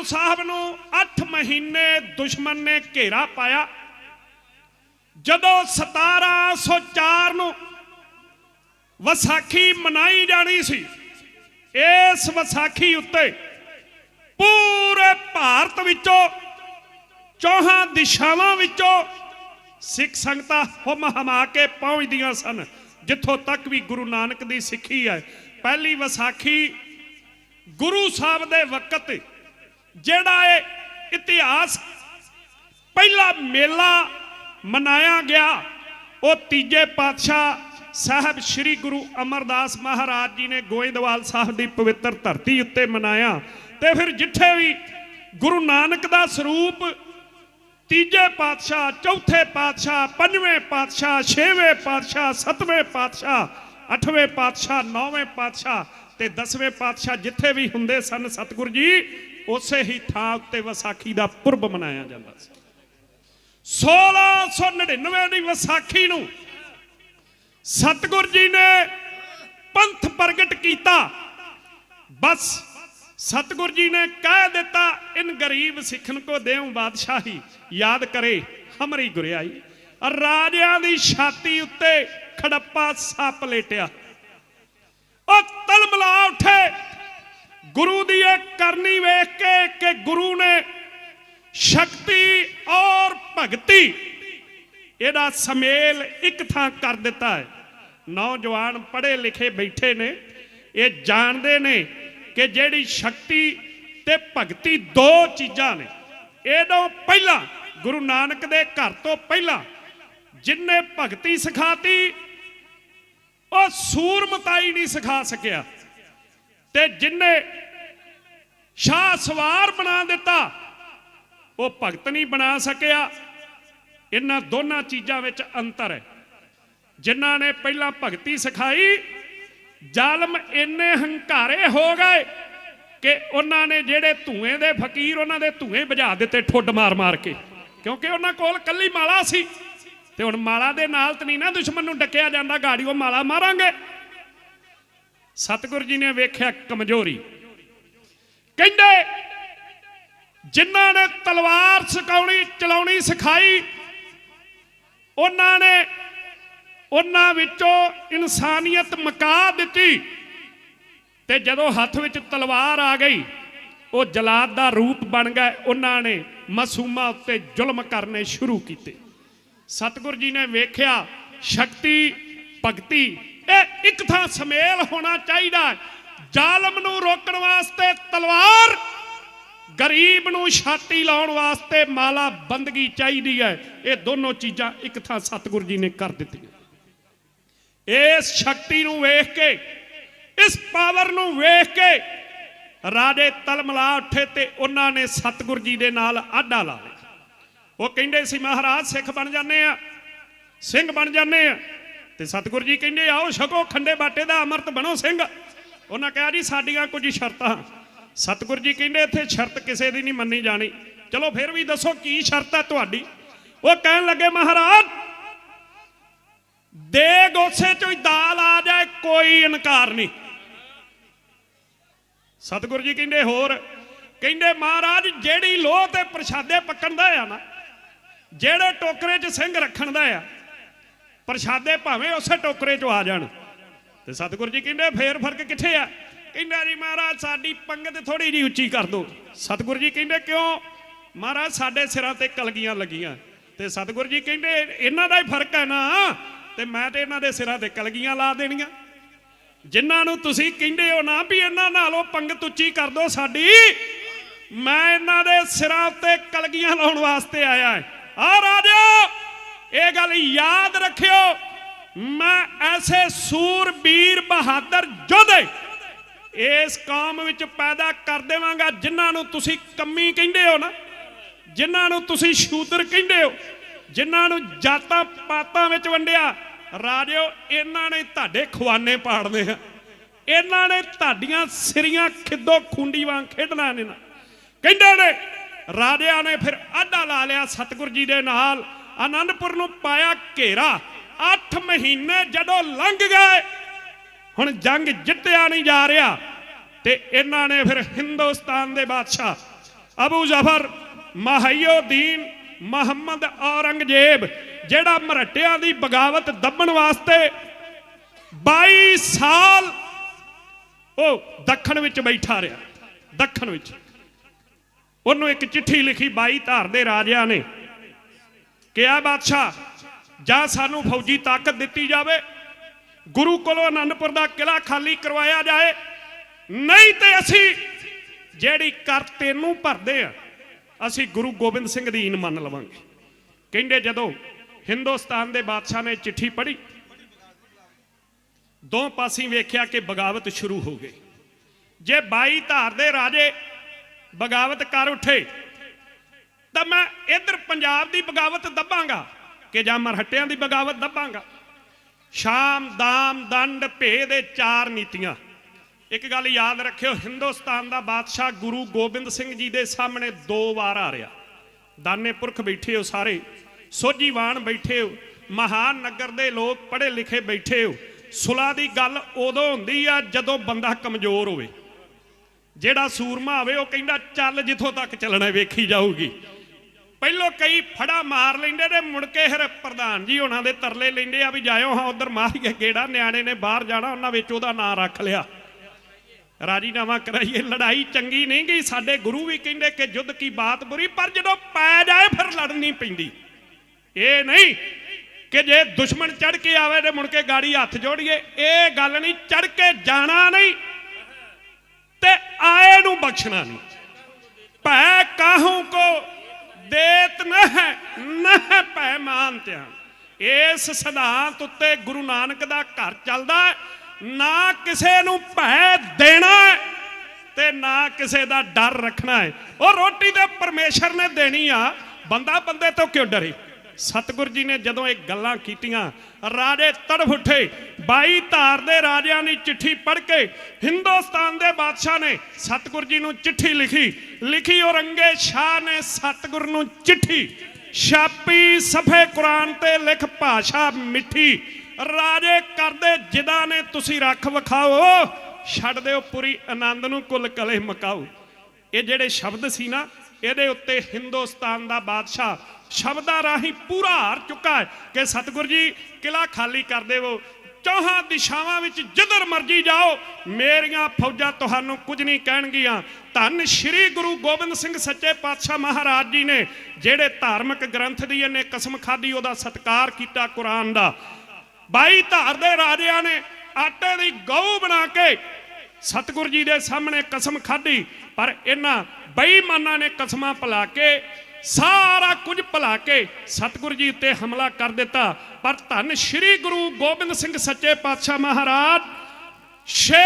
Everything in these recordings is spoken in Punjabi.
ਅਨੰਦਪੁਰ ਸਾਹਿਬ ਨੂੰ 8 ਮਹੀਨੇ ਦੁਸ਼ਮਣ ਨੇ ਘੇਰਾ ਪਾਇਆ। ਜਦੋਂ 1704 ਨੂੰ ਵਿਸਾਖੀ ਮਨਾਈ ਜਾਣੀ ਸੀ, ਇਸ ਵਿਸਾਖੀ ਉੱਤੇ ਪੂਰੇ ਭਾਰਤ ਵਿੱਚੋਂ, ਚੌਹਾਂ ਦਿਸ਼ਾਵਾਂ ਵਿੱਚੋਂ ਸਿੱਖ ਸੰਗਤਾਂ ਹੁਮ ਹਮਾ ਕੇ ਪਹੁੰਚਦੀਆਂ ਸਨ, ਜਿੱਥੋਂ ਤੱਕ ਵੀ ਗੁਰੂ ਨਾਨਕ ਦੀ ਸਿੱਖੀ ਹੈ। ਪਹਿਲੀ ਵਿਸਾਖੀ ਗੁਰੂ ਸਾਹਿਬ ਦੇ ਵਕਤ ਜਿਹੜਾ ਇਹ ਇਤਿਹਾਸ ਪਹਿਲਾ ਮੇਲਾ ਮਨਾਇਆ ਗਿਆ, ਉਹ ਤੀਜੇ ਪਾਤਸ਼ਾਹ ਸਾਹਿਬ ਸ੍ਰੀ ਗੁਰੂ ਅਮਰਦਾਸ ਮਹਾਰਾਜ ਜੀ ਨੇ ਗੋਇੰਦਵਾਲ ਸਾਹਿਬ ਦੀ ਪਵਿੱਤਰ ਧਰਤੀ ਉੱਤੇ ਮਨਾਇਆ ਤੇ ਫਿਰ ਜਿੱਥੇ ਵੀ ਗੁਰੂ ਨਾਨਕ ਦਾ ਸਰੂਪ ਤੀਜੇ ਪਾਤਸ਼ਾਹ, ਚੌਥੇ ਪਾਤਸ਼ਾਹ, ਪੰਜਵੇਂ ਪਾਤਸ਼ਾਹ, ਛੇਵੇਂ ਪਾਤਸ਼ਾਹ, ਸੱਤਵੇਂ ਪਾਤਸ਼ਾਹ, ਅੱਠਵੇਂ ਪਾਤਸ਼ਾਹ, ਨੌਵੇਂ ਪਾਤਸ਼ਾਹ ਤੇ ਦਸਵੇਂ ਪਾਤਸ਼ਾਹ ਜਿੱਥੇ ਵੀ ਹੁੰਦੇ ਸਨ ਸਤਿਗੁਰ ਜੀ ਉਸੇ ਹੀ ਥਾਂ ਉੱਤੇ ਵਿਸਾਖੀ ਦਾ ਪੁਰਬ ਮਨਾਇਆ ਜਾਂਦਾ ਸੀ। 1699 ਦੀ ਵਿਸਾਖੀ ਨੂੰ ਸਤਿਗੁਰ ਜੀ ਨੇ ਪੰਥ ਪ੍ਰਗਟ ਕੀਤਾ। ਬਸ ਸਤਿਗੁਰ ਜੀ ਨੇ ਕਹਿ ਦਿੱਤਾ, ਇਨ ਗਰੀਬ ਸਿੱਖਨ ਕੋ ਦੇਉ ਬਾਦਸ਼ਾਹੀ, ਯਾਦ ਕਰੇ ਹਮਰੀ ਗੁਰਿਆਈ। ਰਾਜਿਆਂ ਦੀ ਛਾਤੀ ਉੱਤੇ ਖੜੱਪਾ ਸੱਪ ਲੇਟਿਆ। ਉਹ ਤਲਮਲਾ ਉੱਠੇ। ਗੁਰੂ ਦੀ ਇਹ ਕਰਨੀ ਵੇਖ ਕੇ ਕਿ ਗੁਰੂ ਨੇ ਸ਼ਕਤੀ ਔਰ ਭਗਤੀ ਇਹਦਾ ਸਮੇਲ ਇੱਕ ਥਾਂ ਕਰ ਦਿੱਤਾ ਹੈ। ਨੌਜਵਾਨ ਪੜ੍ਹੇ ਲਿਖੇ ਬੈਠੇ ਨੇ, ਇਹ ਜਾਣਦੇ ਨੇ ਕਿ ਜਿਹੜੀ ਸ਼ਕਤੀ ਤੇ ਭਗਤੀ ਦੋ ਚੀਜ਼ਾਂ ਨੇ। ਇਹਦੋਂ ਪਹਿਲਾਂ ਗੁਰੂ ਨਾਨਕ ਦੇ ਘਰ ਤੋਂ ਪਹਿਲਾਂ ਜਿਨਨੇ ਭਗਤੀ ਸਿਖਾਤੀ, ਉਹ ਸੂਰਮਤਾਈ ਨਹੀਂ ਸਿਖਾ ਸਕਿਆ। ਤੇ ਜਿਨਨੇ ਸ਼ਾਹ ਸਵਾਰ ਬਣਾ ਦਿੱਤਾ, ਉਹ ਭਗਤ ਨਹੀਂ ਬਣਾ ਸਕਿਆ। ਇਹਨਾਂ ਦੋਨਾਂ ਚੀਜ਼ਾਂ ਵਿੱਚ ਅੰਤਰ ਹੈ। ਜਿਨ੍ਹਾਂ ਨੇ ਪਹਿਲਾਂ ਭਗਤੀ ਸਿਖਾਈ, ਜ਼ਾਲਮ ਇੰਨੇ ਹੰਕਾਰੇ ਹੋ ਗਏ ਕਿ ਉਹਨਾਂ ਨੇ ਜਿਹੜੇ ਧੂਏ ਦੇ ਫਕੀਰ ਉਹਨਾਂ ਦੇ ਧੂਏ ਬੁਝਾ ਦਿੱਤੇ ਠੁੱਡ ਮਾਰ ਮਾਰ ਕੇ। ਕਿਉਂਕਿ ਉਹਨਾਂ ਕੋਲ ਕੱਲੀ ਮਾਲਾ ਸੀ ਤੇ ਹੁਣ ਮਾਲਾ ਦੇ ਨਾਲ ਤਾਂ ਨਹੀਂ ਨਾ ਦੁਸ਼ਮਣ ਨੂੰ ਡੱਕਿਆ ਜਾਂਦਾ ਗਾੜੀਓ ਮਾਲਾ ਮਾਰਾਂਗੇ। ਸਤਿਗੁਰੂ ਜੀ ਨੇ ਵੇਖਿਆ ਕਮਜ਼ੋਰੀ। ਕਹਿੰਦੇ, ਜਿਨ੍ਹਾਂ ਨੇ ਤਲਵਾਰ ਸਿਕਾਉਣੀ ਚਲਾਉਣੀ ਸਿਖਾਈ, ਉਹਨਾਂ ਨੇ ਉਹਨਾਂ ਵਿੱਚੋਂ ਇਨਸਾਨੀਅਤ ਮਕਾ ਦਿੱਤੀ। ਤੇ ਜਦੋਂ ਹੱਥ ਵਿੱਚ ਤਲਵਾਰ ਆ ਗਈ, ਉਹ ਜਲਾਦ ਦਾ ਰੂਪ ਬਣ ਗਏ। ਉਹਨਾਂ ਨੇ ਮਾਸੂਮਾਂ ਉੱਤੇ ਜ਼ੁਲਮ ਕਰਨੇ ਸ਼ੁਰੂ ਕੀਤੇ। ਸਤਿਗੁਰ ਜੀ ਨੇ ਵੇਖਿਆ ਸ਼ਕਤੀ, ਭਗਤੀ ਇਹ ਇੱਕ ਥਾਂ ਸਮੇਲ ਹੋਣਾ ਚਾਹੀਦਾ ਜ਼ਾਲਮ ਨੂੰ ਰੋਕਣ ਵਾਸਤੇ ਤਲਵਾਰ, ਗਰੀਬ ਨੂੰ ਛਾਤੀ ਲਾਉਣ ਵਾਸਤੇ ਮਾਲਾ ਬੰਦਗੀ ਚਾਹੀਦੀ ਹੈ। ਇਹ ਦੋਨੋਂ ਚੀਜ਼ਾਂ ਇੱਕ ਥਾਂ ਸਤਿਗੁਰੂ ਜੀ ਨੇ ਕਰ ਦਿੱਤੀਆਂ। ਇਸ ਸ਼ਕਤੀ ਨੂੰ ਵੇਖ ਕੇ, ਇਸ ਪਾਵਰ ਨੂੰ ਵੇਖ ਕੇ ਰਾਜੇ ਤਲਮਲਾ ਉੱਠੇ ਤੇ ਉਹਨਾਂ ਨੇ ਸਤਿਗੁਰੂ ਜੀ ਦੇ ਨਾਲ ਆਡਾ ਲਾ ਲਿਆ। ਉਹ ਕਹਿੰਦੇ ਸੀ, ਮਹਾਰਾਜ, ਸਿੱਖ ਬਣ ਜਾਂਦੇ ਆ ਸਿੰਘ ਬਣ ਜਾਂਦੇ ਆ ਤੇ ਸਤਿਗੁਰੂ ਜੀ ਕਹਿੰਦੇ, ਆਓ ਛਕੋ ਖੰਡੇ ਬਾਟੇ ਦਾ ਅਮਰਤ ਬਣੋ ਸਿੰਘ। ਉਹਨਾਂ ਕਿਹਾ, ਜੀ, ਸਾਡੀਆਂ ਕੁਝ ਸ਼ਰਤਾਂ। ਸਤਿਗੁਰੂ ਜੀ ਕਹਿੰਦੇ, ਇੱਥੇ ਸ਼ਰਤ ਕਿਸੇ ਦੀ ਨਹੀਂ ਮੰਨੀ ਜਾਣੀ। ਚਲੋ ਫਿਰ ਵੀ ਦੱਸੋ, ਕੀ ਸ਼ਰਤ ਹੈ ਤੁਹਾਡੀ? ਉਹ ਕਹਿਣ ਲੱਗੇ, ਮਹਾਰਾਜ, ਦੇ ਗੋਸੇ ਚੋਂ ਦਾਲ ਆ ਜਾਏ, ਕੋਈ ਇਨਕਾਰ ਨਹੀਂ। ਸਤਿਗੁਰੂ ਜੀ ਕਹਿੰਦੇ, ਹੋਰ? ਕਹਿੰਦੇ, ਮਹਾਰਾਜ, ਜਿਹੜੀ ਲੋਹ ਤੇ ਪ੍ਰਸ਼ਾਦੇ ਪੱਕਣ ਦਾ ਆ ਨਾ, ਜਿਹੜੇ ਟੋਕਰੇ 'ਚ ਸਿੰਘ ਰੱਖਣ ਦਾ ਆ ਪ੍ਰਸ਼ਾਦੇ ਭਾਵੇਂ ਉਸੇ ਟੋਕਰੇ ਚੋਂ ਆ ਜਾਣ। ਤੇ ਸਤਿਗੁਰੂ ਜੀ ਕਹਿੰਦੇ, ਫੇਰ ਫ਼ਰਕ ਕਿੱਥੇ ਆ? ਕਹਿੰਦਾ ਜੀ ਮਹਾਰਾਜ, ਸਾਡੀ ਪੰਗਤ ਥੋੜੀ ਜੀ ਉੱਚੀ ਕਰ ਦਿਓ। ਸਤਿਗੁਰੂ ਜੀ ਕਹਿੰਦੇ, ਕਿਉਂ? ਮਹਾਰਾਜ, ਸਾਡੇ ਸਿਰਾਂ ਤੇ ਕਲਗੀਆਂ ਲੱਗੀਆਂ। ਤੇ ਸਤਿਗੁਰੂ ਜੀ ਕਹਿੰਦੇ, ਇਹਨਾਂ ਦਾ ਹੀ ਫ਼ਰਕ ਹੈ ਨਾ। ਤੇ ਮੈਂ ਤੇ ਇਹਨਾਂ ਦੇ ਸਿਰਾਂ ਤੇ ਕਲਗੀਆਂ ਲਾ ਦੇਣੀਆਂ। ਜਿਨ੍ਹਾਂ ਨੂੰ ਤੁਸੀਂ ਕਹਿੰਦੇ ਹੋ ਨਾ ਵੀ ਇਹਨਾਂ ਨਾਲੋਂ ਪੰਗਤ ਉੱਚੀ ਕਰ ਦਿਓ ਸਾਡੀ, ਮੈਂ ਇਹਨਾਂ ਦੇ ਸਿਰਾਂ ਉੱਤੇ ਕਲਗੀਆਂ ਲਾਉਣ ਵਾਸਤੇ ਆਇਆ ਹਾਂ। ਆ ਰਾਜਾ ਇਹ ਗੱਲ ਯਾਦ ਰੱਖਿਓ, ਮੈਂ ਐਸੇ ਸੂਰਬੀਰ ਬਹਾਦਰ ਯੋਧੇ ਇਸ ਕੌਮ ਵਿੱਚ ਪੈਦਾ ਕਰ ਦੇਵਾਂਗਾ, ਜਿਨ੍ਹਾਂ ਨੂੰ ਤੁਸੀਂ ਕੰਮੀ ਕਹਿੰਦੇ ਹੋ ਨਾ, ਜਿਨ੍ਹਾਂ ਨੂੰ ਤੁਸੀਂ ਸ਼ੂਦਰ ਕਹਿੰਦੇ ਹੋ, ਜਿਨ੍ਹਾਂ ਨੂੰ ਜਾਤਾਂ ਪਾਤਾਂ ਵਿੱਚ ਵੰਡਿਆ। ਰਾਜਿਓ, ਇਹਨਾਂ ਨੇ ਤੁਹਾਡੇ ਖਵਾਨੇ ਪਾੜਨੇ ਆ। ਇਹਨਾਂ ਨੇ ਤੁਹਾਡੀਆਂ ਸਿਰੀਆਂ ਖਿੱਦੋ ਖੁੰਡੀ ਵਾਂਗ ਖੇਡਣਾ ਨੇ ਨਾ। ਕਹਿੰਦੇ ਨੇ, ਰਾਜਿਆਂ ਨੇ ਫਿਰ ਆਡਾ ਲਾ ਲਿਆ ਸਤਿਗੁਰ ਜੀ ਦੇ ਨਾਲ। ਆਨੰਦਪੁਰ ਨੂੰ ਪਾਇਆ ਘੇਰਾ। 8 ਮਹੀਨੇ ਜਦੋਂ ਲੰਘ ਗਏ, ਹੁਣ ਜੰਗ ਜਿੱਤਿਆ ਨਹੀਂ ਜਾ ਰਿਹਾ। ਤੇ ਇਹਨਾਂ ਨੇ ਫਿਰ ਹਿੰਦੁਸਤਾਨ ਦੇ ਬਾਦਸ਼ਾਹ ਅਬੂ ਜ਼ਫਰ ਮਹੀਉਦੀਨ ਮੁਹੰਮਦ ਔਰੰਗਜ਼ੇਬ, ਜਿਹੜਾ ਮਰਹਟਿਆਂ ਦੀ ਬਗਾਵਤ ਦੱਬਣ ਵਾਸਤੇ 22 ਸਾਲ ਉਹ ਦੱਖਣ ਵਿੱਚ ਬੈਠਾ ਰਿਹਾ। ਦੱਖਣ ਵਿੱਚ। ਉਹਨੂੰ ਇੱਕ ਚਿੱਠੀ ਲਿਖੀ 22 ਧਾਰ ਦੇ ਰਾਜਿਆਂ ਨੇ। ਕਿਹਾ ਬਾਦਸ਼ਾਹ ਜਾਂ ਸਾਨੂੰ ਫੌਜੀ ਤਾਕਤ ਦਿੱਤੀ ਜਾਵੇ, ਗੁਰੂ ਕੋਲੋਂ ਆਨੰਦਪੁਰ ਦਾ ਕਿਲਾ ਖਾਲੀ ਕਰਵਾਇਆ ਜਾਏ, ਨਹੀਂ ਤੇ ਅਸੀਂ ਜਿਹੜੀ ਕਰ ਤੈਨੂੰ ਭਰਦੇ ਆ, ਅਸੀਂ ਗੁਰੂ ਗੋਬਿੰਦ ਸਿੰਘ ਦੀ ਈਨ ਮੰਨ ਲਵਾਂਗੇ। ਕਹਿੰਦੇ ਜਦੋਂ ਹਿੰਦੁਸਤਾਨ ਦੇ ਬਾਦਸ਼ਾਹ ਨੇ ਚਿੱਠੀ ਪੜ੍ਹੀ, ਦੋ ਪਾਸੇ ਵੇਖਿਆ ਕਿ ਬਗਾਵਤ ਸ਼ੁਰੂ ਹੋ ਗਈ। ਜੇ 22 ਧਾਰ ਦੇ ਰਾਜੇ ਬਗਾਵਤ ਕਰ ਉੱਠੇ ਤਾਂ ਮੈਂ ਇਧਰ ਪੰਜਾਬ ਦੀ ਬਗਾਵਤ ਦੱਬਾਂਗਾ ਕਿ ਜਾਂ ਮਰਹੱਟਿਆਂ ਦੀ ਬਗਾਵਤ ਦੱਬਾਂਗਾ। ਸ਼ਾਮ, ਦਾਮ, ਦੰਡ ਭੇ ਦੇ ਚਾਰ ਨੀਤੀਆਂ। ਇੱਕ ਗੱਲ ਯਾਦ ਰੱਖਿਓ, ਹਿੰਦੁਸਤਾਨ ਦਾ ਬਾਦਸ਼ਾਹ ਗੁਰੂ ਗੋਬਿੰਦ ਸਿੰਘ ਜੀ ਦੇ ਸਾਹਮਣੇ ਦੋ ਵਾਰ ਆ ਰਿਹਾ। ਦਾਨੇ ਪੁਰਖ ਬੈਠੇ ਹੋ ਸਾਰੇ, ਸੋਝੀਵਾਨ ਬੈਠੇ ਹੋ, ਮਹਾਨ ਨਗਰ ਦੇ ਲੋਕ ਪੜ੍ਹੇ ਲਿਖੇ ਬੈਠੇ ਹੋ। ਸੁਲਾ ਦੀ ਗੱਲ ਉਦੋਂ ਹੁੰਦੀ ਆ ਜਦੋਂ ਬੰਦਾ ਕਮਜ਼ੋਰ ਹੋਵੇ। ਜਿਹੜਾ ਸੂਰਮਾ ਹੋਵੇ ਉਹ ਕਹਿੰਦਾ, ਚੱਲ ਜਿੱਥੋਂ ਤੱਕ ਚੱਲਣਾ ਵੇਖੀ ਜਾਊਗੀ। ਪਹਿਲੋਂ ਕਈ ਫੜਾ ਮਾਰ ਲੈਂਦੇ ਤੇ ਮੁੜ ਕੇ ਫਿਰ ਪ੍ਰਧਾਨ ਜੀ ਉਹਨਾਂ ਦੇ ਤਰਲੇ ਲੈਂਦੇ ਆ ਵੀ ਜਾਇਓ, ਹਾਂ, ਉਧਰ ਮਾਰੀਏ ਗੇੜਾ, ਨਿਆਣੇ ਨੇ ਬਾਹਰ ਜਾਣਾ, ਉਹਨਾਂ ਵਿੱਚ ਉਹਦਾ ਨਾਂ ਰੱਖ ਲਿਆ। ਰਾਜੀਨਾਮਾ ਕਰਾਈਏ, ਲੜਾਈ ਚੰਗੀ ਨਹੀਂ ਗਈ, ਸਾਡੇ ਗੁਰੂ ਵੀ ਕਹਿੰਦੇ ਕਿ ਯੁੱਧ ਕੀ ਬਾਤ ਬੁਰੀ, ਪਰ ਜਦੋਂ ਪੈ ਜਾਏ ਫਿਰ ਲੜਨੀ ਪੈਂਦੀ। ਇਹ ਨਹੀਂ ਕਿ ਜੇ ਦੁਸ਼ਮਣ ਚੜ ਕੇ ਆਵੇ ਤੇ ਮੁੜ ਕੇ ਗਾੜੀ ਹੱਥ ਜੋੜੀਏ, ਇਹ ਗੱਲ ਨਹੀਂ ਚੜ ਕੇ ਜਾਣਾ ਨਹੀਂ ਤੇ ਆਏ ਨੂੰ ਬਖਸ਼ਣਾ ਨਹੀਂ। ਭੈ ਕਾਹੂ ਕੋ ਦੇਤ ਨਹ ਨਹ ਭੈ ਮਾਨਤਿਆ। ਇਸ ਸਿਧਾਂਤ ਉੱਤੇ ਗੁਰੂ ਨਾਨਕ ਦਾ ਘਰ ਚੱਲਦਾ ਨਾ ਕਿਸੇ ਨੂੰ ਭੈ ਦੇਣਾ ਤੇ ਨਾ ਕਿਸੇ ਦਾ ਡਰ ਰੱਖਣਾ ਹੈ। ਉਹ ਰੋਟੀ ਤੇ ਪਰਮੇਸ਼ਰ ਨੇ ਦੇਣੀ ਆ। ਬੰਦਾ ਬੰਦੇ ਤੋਂ ਕਿਉਂ ਡਰੇ? ਸਤਿਗੁਰ ਜੀ ਨੇ ਜਦੋਂ ਇਹ ਗੱਲਾਂ ਕੀਤੀਆਂ, ਰਾਜੇ ਤੜਫ ਉੱਠੇ। ਬਾਈ ਧਾਰ ਦੇ ਰਾਜਿਆਂ ਦੀ ਚਿੱਠੀ ਪੜ੍ਹ ਕੇ ਹਿੰਦੁਸਤਾਨ ਦੇ ਬਾਦਸ਼ਾਹ ਨੇ ਸਤਿਗੁਰ ਜੀ ਨੂੰ ਚਿੱਠੀ ਲਿਖੀ। ਲਿਖੀ ਔਰੰਗੇ ਸ਼ਾਹ ਨੇ ਸਤਿਗੁਰ ਨੂੰ ਚਿੱਠੀ। ਛਾਪੀ ਸਫੇ ਕੁਰਾਨ ਤੇ ਲਿਖ ਭਾਸ਼ਾ ਮਿੱਠੀ। ਰਾਜੇ ਕਰਦੇ ਜਿਦਾ ਨੇ ਤੁਸੀਂ ਰੱਖ ਵਿਖਾਓ, ਛੱਡ ਦਿਓ ਪੂਰੀ ਆਨੰਦ ਨੂੰ ਕੁੱਲ ਕਲੇ ਮਕਾਓ। ਇਹ ਜਿਹੜੇ ਸ਼ਬਦ ਸੀ ਨਾ, ਇਹਦੇ ਉੱਤੇ ਹਿੰਦੁਸਤਾਨ ਦਾ ਬਾਦਸ਼ਾਹ ਸ਼ਬਦਾਂ ਰਾਹੀਂ ਪੂਰਾ ਹਾਰ ਚੁੱਕਾ ਹੈ ਕਿ ਸਤਿਗੁਰ ਜੀ ਕਿਲਾ ਖਾਲੀ ਕਰ ਦੇਵੋ ਚੌਹਾਂ ਦਿਸ਼ਾਵਾਂ ਵਿੱਚ ਜਿੱਧਰ ਮਰਜ਼ੀ ਜਾਓ, ਮੇਰੀਆਂ ਫੌਜਾਂ ਤੁਹਾਨੂੰ ਕੁਝ ਨਹੀਂ ਕਹਿਣਗੀਆਂ। ਧੰਨ ਸ਼੍ਰੀ ਗੁਰੂ ਗੋਬਿੰਦ ਸਿੰਘ ਸੱਚੇ ਪਾਤਸ਼ਾਹ ਮਹਾਰਾਜ ਜੀ ਨੇ, ਜਿਹੜੇ ਧਾਰਮਿਕ ਗ੍ਰੰਥ ਦੀ ਇਹਨੇ ਕਸਮ ਖਾਧੀ, ਉਹਦਾ ਸਤਕਾਰ ਕੀਤਾ ਕੁਰਾਨ ਦਾ। 22 ਧਾਰ ਦੇ ਰਾਜਿਆਂ ਨੇ ਆਟੇ ਦੀ ਗਊ ਬਣਾ ਕੇ ਸਤਿਗੁਰ ਜੀ ਦੇ ਸਾਹਮਣੇ ਕਸਮ ਖਾਧੀ, ਪਰ ਇਹਨਾਂ ਬੇਈਮਾਨਾਂ ਨੇ ਕਸਮਾਂ ਭੁਲਾ ਕੇ ਸਾਰਾ ਕੁਝ ਭੁਲਾ ਕੇ ਸਤਿਗੁਰੂ ਜੀ ਉੱਤੇ ਹਮਲਾ ਕਰ ਦਿੱਤਾ। ਪਰ ਧੰਨ ਸ਼੍ਰੀ ਗੁਰੂ ਗੋਬਿੰਦ ਸਿੰਘ ਸੱਚੇ ਪਾਤਸ਼ਾਹ ਮਹਾਰਾਜ 6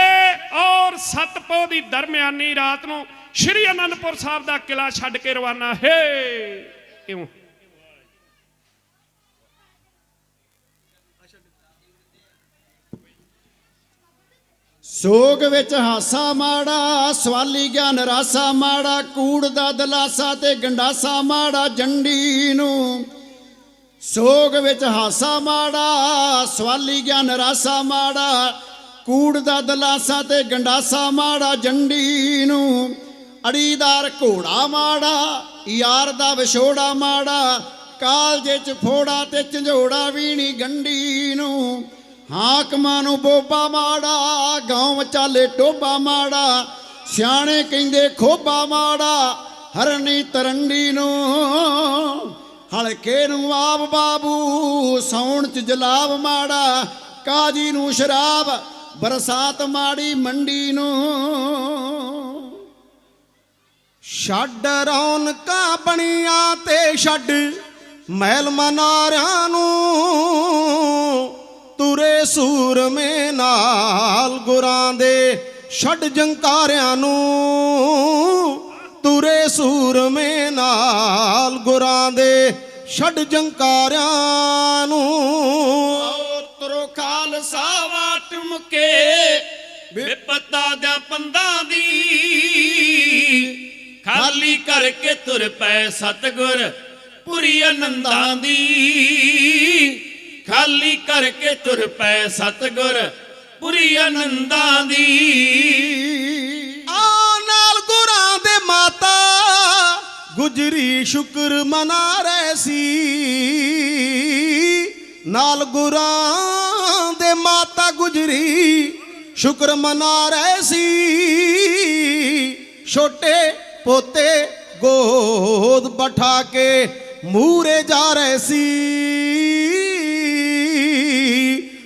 ਔਰ 7 ਪੋ ਦੀ ਦਰਮਿਆਨੀ ਰਾਤ ਨੂੰ ਸ਼੍ਰੀ ਅਨੰਦਪੁਰ ਸਾਹਿਬ ਦਾ ਕਿਲਾ ਛੱਡ ਕੇ ਰਵਾਨਾ। ਹੈ! ਕਿਉਂ ਸੋਗ ਵਿੱਚ ਹਾਸਾ ਮਾੜਾ, ਸਵਾਲੀ ਗਿਆਨ ਰਾਸਾ ਮਾੜਾ, ਕੂੜ ਦਾ ਦਲਾਸਾ ਤੇ ਗੰਡਾਸਾ ਮਾੜਾ, ਜੰਡੀ ਨੂੰ। ਸੋਗ ਵਿੱਚ ਹਾਸਾ ਮਾੜਾ, ਸਵਾਲੀ ਗਿਆਨ ਰਾਸਾ ਮਾੜਾ, ਕੂੜ ਦਾ ਦਲਾਸਾ ਤੇ ਗੰਡਾਸਾ ਮਾੜਾ, ਜੰਡੀ ਨੂੰ। ਅੜੀਦਾਰ ਘੋੜਾ ਮਾੜਾ, ਯਾਰ ਦਾ ਵਿਛੋੜਾ ਮਾੜਾ, ਕਾਲਜੇ ਚ ਫੋੜਾ ਤੇ ਝੰਜੋੜਾ ਵੀਣੀ ਗੰਡੀ ਨੂੰ। ਹਾਕਮਾਂ ਨੂੰ ਬੋਬਾ ਮਾੜਾ, ਗਾਉਂ ਚਾਲੇ ਟੋਬਾ ਮਾੜਾ, ਸਿਆਣੇ ਕਹਿੰਦੇ ਖੋਬਾ ਮਾੜਾ, ਹਰਨੀ ਤਰੰਡੀ ਨੂੰ, ਹਲਕੇ ਨੂੰ ਆਪ ਬਾਬੂ, ਸੌਣ ਚ ਜਲਾਬ ਮਾੜਾ, ਕਾਜੀ ਨੂੰ ਸ਼ਰਾਬ, ਬਰਸਾਤ ਮਾੜੀ ਮੰਡੀ ਨੂੰ। ਛੱਡ ਰੌਣਕਾਂ ਬਣੀਆਂ ਤੇ ਛੱਡ ਮਹਿਲ ਮਨਾਰਿਆਂ ਨੂੰ। ਤੁਰੇ ਸੂਰਮੇ ਨਾਲ ਗੁਰਾਂ ਦੇ ਛੱਡ ਜੰਕਾਰਿਆਂ ਨੂੰ। ਤੁਰੇ ਸੂਰਮੇ ਨਾਲ ਗੁਰਾਂ ਦੇ ਛੱਡ ਜੰਕਾਰਿਆਂ ਨੂੰ। ਤੁਰੋ ਖਾਲਸਾ ਵਾਟ ਮੁਕੇ, ਵਿਪਤਾ ਦਾ ਪੰਦਾਂ ਦੀ। ਖਾਲੀ ਕਰਕੇ ਤੁਰ ਪਏ ਸਤਗੁਰ, ਪੁਰੀ ਆਨੰਦਾਂ ਦੀ। ਖਾਲੀ ਕਰਕੇ ਤੁਰ ਪਏ ਸਤਗੁਰ ਪੁਰੀ ਆਨੰਦਾਂ ਦੀ। ਆ ਨਾਲ ਗੁਰਾਂ ਦੇ ਮਾਤਾ ਗੁਜਰੀ ਸ਼ੁਕਰ ਮਨਾ ਰਹੀ ਸੀ। ਨਾਲ ਗੁਰਾਂ ਦੇ ਮਾਤਾ ਗੁਜਰੀ ਸ਼ੁਕਰ ਮਨਾ ਰਹੀ ਸੀ। ਛੋਟੇ ਪੋਤੇ ਗੋਦ ਬਠਾ ਕੇ ਮੂਰੇ ਜਾ ਰਹੇ ਸੀ।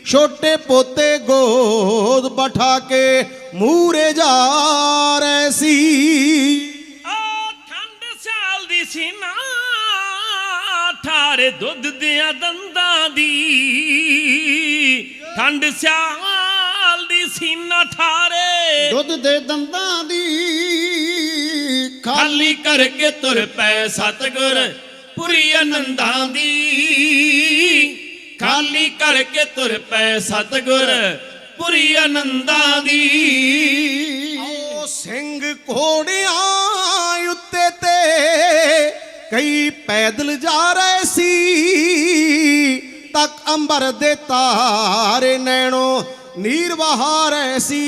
ਛੋਟੇ ਪੋਤੇ ਗੋਦ ਬਠਾ ਕੇ ਮੂਰੇ ਜਾ ਰਹੇ ਸੀ। ਆ ਠੰਡ ਸਿਆਲ ਦੀ ਸੀ ਨਾ ਠਾਰੇ ਦੁੱਧ ਦਿਆਂ ਦੰਦਾਂ ਦੀ। ਠੰਡ ਸਿਆਲ ਦੀ ਸੀ ਨਾ ਠਾਰੇ। ਦੁੱਧ ਦੇ ਦੰਦਾਂ ਦੀ ਖਾਲੀ ਕਰਕੇ ਤੁਰ ਪੈ ਸਤਗੁਰ ਪੁਰੀ ਆਨੰਦਾਂ ਦੀ। ਖਾਲੀ ਕਰਕੇ ਤੁਰ ਪੈ ਸਤਗੁਰ ਪੁਰੀ ਆਨੰਦਾਂ ਦੀ। ਓ ਸਿੰਘ ਘੋੜਿਆਂ ਉੱਤੇ ਤੇ ਕਈ ਪੈਦਲ ਜਾ ਰਹੇ ਸੀ, ਤੱਕ ਅੰਬਰ ਦੇ ਤਾਰੇ ਨੈਣੋ ਨੀਰ ਵਹਾ ਰਹੇ ਸੀ,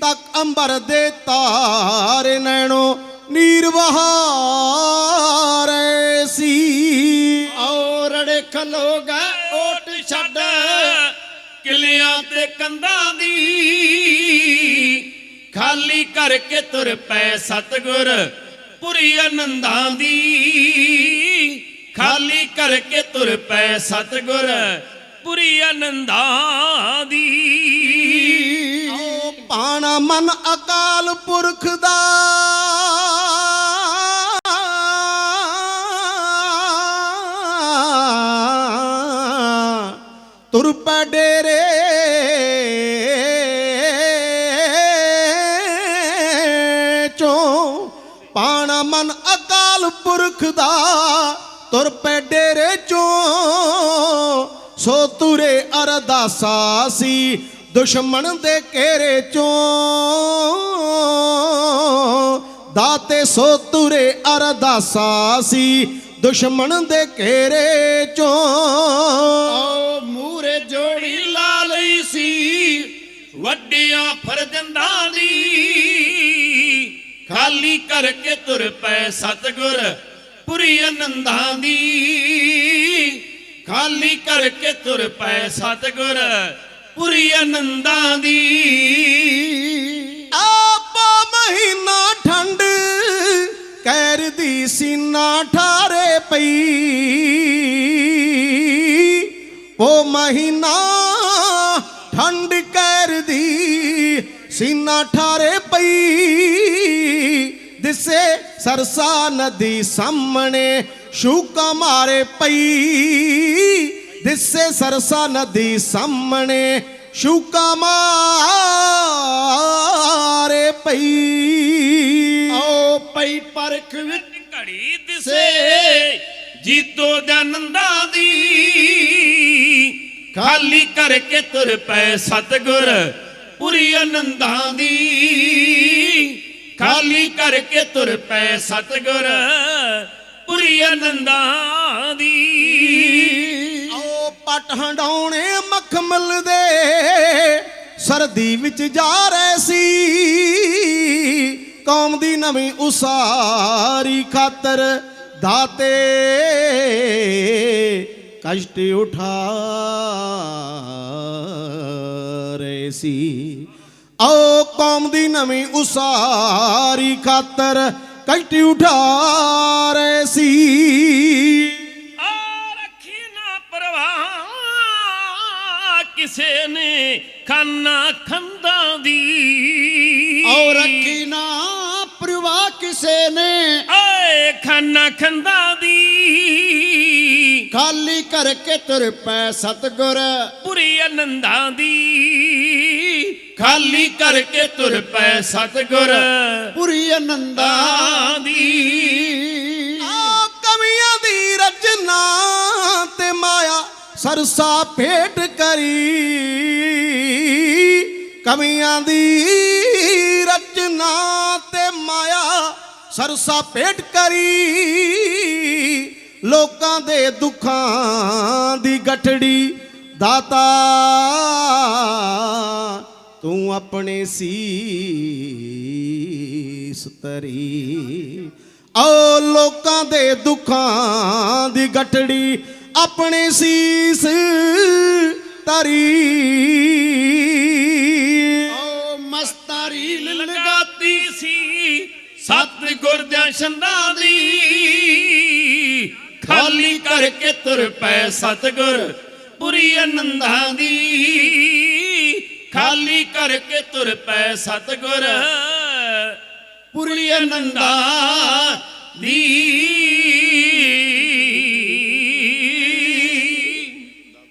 ਤੱਕ ਅੰਬਰ ਦੇ ਤਾਰੇ ਨੈਣੋ ਨੀਰ ਵਹਾ ਰਹੇ ਖਲੋਗਾ, ਓਟ ਛੱਡ। ਕਿਲਿਆਂ ਤੇ ਕੰਧਾਂ ਦੀ। ਖਾਲੀ ਕਰਕੇ ਤੁਰ ਪੈ ਸਤਗੁਰ ਪੁਰੀ ਆਨੰਦਾਂ ਦੀ। ਖਾਲੀ ਕਰਕੇ ਤੁਰ ਪੈ ਸਤਗੁਰ ਪੁਰੀ ਆਨੰਦਾਂ ਦੀ। ਓ ਪਾਣਾ ਮਨ ਅਕਾਲ ਪੁਰਖ ਦਾ। ਅਕਾਲ ਦਾ ਤੁਰ ਪੈ ਡੇਰੇ ਚੋਂ। ਸੋ ਤੁਰੇ ਅਰਦਾਸਾ ਸੀ ਦੁਸ਼ਮਣ ਦੇ ਘੇਰੇ ਚੋਂ। ਦਾਤੇ, ਸੋ ਤੁਰੇ ਅਰਦਾਸਾ ਸੀ ਦੁਸ਼ਮਣ ਦੇ ਘੇਰੇ ਚੋਂ। ਓ ਮੂਰੇ ਜੋੜੀ ਲਾ ਲਈ ਸੀ, ਵੱਡਿਆਂ ਫਰਜ਼ੰਦਾਂ ਦੀ। ਖਾਲੀ ਕਰਕੇ ਤੁਰ ਪੈ ਸਤਗੁਰ ਪੁਰੀ ਆਨੰਦਾਂ ਦੀ। ਖਾਲੀ ਕਰਕੇ ਤੁਰ ਪਏ ਸਤਗੁਰ, ਪੁਰੀ ਆਨੰਦਾਂ ਦੀ। ਆਪਾ ਮਹੀਨਾ ਠੰਡ ਕਹਿਰ ਦੀ ਸੀਨਾ ਠਾਰੇ ਪਈ। ਉਹ ਮਹੀਨਾ ਠੰਡ ਕਹਿਰ ਦੀ ਸੀਨਾ ਠਾਰੇ ਪਈ। ਦਿਸੇ ਸਰਸਾ ਨਦੀ ਸਾਹਮਣੇ ਸ਼ੂਕਾ ਮਾਰੇ ਪਈ। ਦਿਸੇ ਸਰਸਾ ਨਦੀ ਸਾਹਮਣੇ ਸ਼ੂਕਾ ਮਾਰੇ ਪਈ। ਓ ਪਈ ਪਰਖ ਵਿੱਚ ਘੜੀ ਦਿਸੇ, ਜੀਤੋ ਜਨੰਦਾਂ ਦੀ। ਖਾਲੀ ਕਰਕੇ ਤੁਰ ਪੈ ਸਤਗੁਰ, ਪੁਰੀ ਆਨੰਦਾਂ ਦੀ। ਖਾਲੀ ਕਰਕੇ ਤੁਰ ਪਏ ਸਤਗੁਰ ਪੁਰੀ ਆਨੰਦਾਂ ਦੀ। ਓ ਪਟ ਹੰਡਾਉਣੇ ਮਖਮਲ ਦੇ, ਸਰਦੀ ਵਿੱਚ ਜਾ ਰਹੇ ਸੀ। ਕੌਮ ਦੀ ਨਵੀਂ ਉਸਾਰੀ ਖਾਤਰ ਦਾਤੇ ਕਸ਼ਟ ਉਠਾ ਰਹੇ ਸੀ। ਓ ਕੌਮ ਦੀ ਨਵੀਂ ਉਸਾਰੀ ਖਾਤਰ ਕਸ਼ਟ ਉਠਾ ਰਹੇ ਸੀ। ਆ ਰੱਖੀ ਨਾ ਪਰਵਾਹ ਕਿਸੇ ਨੇ ਖਾਨਾ ਖੰਦਾਂ ਦੀ। ਓ ਰੱਖੀ ਨਾ ਪ੍ਰਵਾਹ ਕਿਸੇ ਨੇ ਏ ਖਾਨਾ ਖੰਦਾਂ ਦੀ। ਖਾਲੀ ਕਰਕੇ ਤੁਰ ਪੈ ਸਤਗੁਰ। ਪੁਰੀ ਆਨੰਦਾਂ ਦੀ। ਖਾਲੀ ਕਰਕੇ ਤੁਰ ਪੈ ਸਤਗੁਰ ਪੁਰੀ ਆਨੰਦਾਂ ਦਾਂ। ਆ ਕਵੀਆਂ ਦੀ ਰਚਨਾ ਤੇ ਮਾਇਆ ਸਰਸਾ ਭੇਟ ਕਰੀ। ਕਵੀਆਂ ਦੀ ਰਚਨਾ ਤੇ ਮਾਇਆ ਸਰਸਾ ਭੇਟ ਕਰੀ। ਲੋਕਾਂ ਦੇ ਦੁੱਖਾਂ ਦੀ ਗਠੜੀ ਦਾਤਾ ਤੂੰ ਆਪਣੇ ਸੀਸ ਤਰੀ ਓ ਲੋਕਾਂ ਦੇ ਦੁੱਖਾਂ ਦੀ ਗਟੜੀ ਆਪਣੇ ਸੀਸ ਤਰੀ ਓ ਮਸਤਾਰੀ ਲਲਗਾ ਲਗਾਤੀ ਸੀ, ਸਤਿਗੁਰ ਦੇ ਛੰਦਾਂ ਦੀ। ਖਾਲੀ ਕਰਕੇ ਤੁਰ ਪੈ ਸਤਿਗੁਰ ਪੁਰੀ ਆਨੰਦਾਂ ਦੀ। ਖਾਲੀ ਕਰਕੇ ਤੁਰ ਪੈ ਸਤਿਗੁਰ। ਪੁਰੀ ਆਨੰਦਾਂ ਦੀ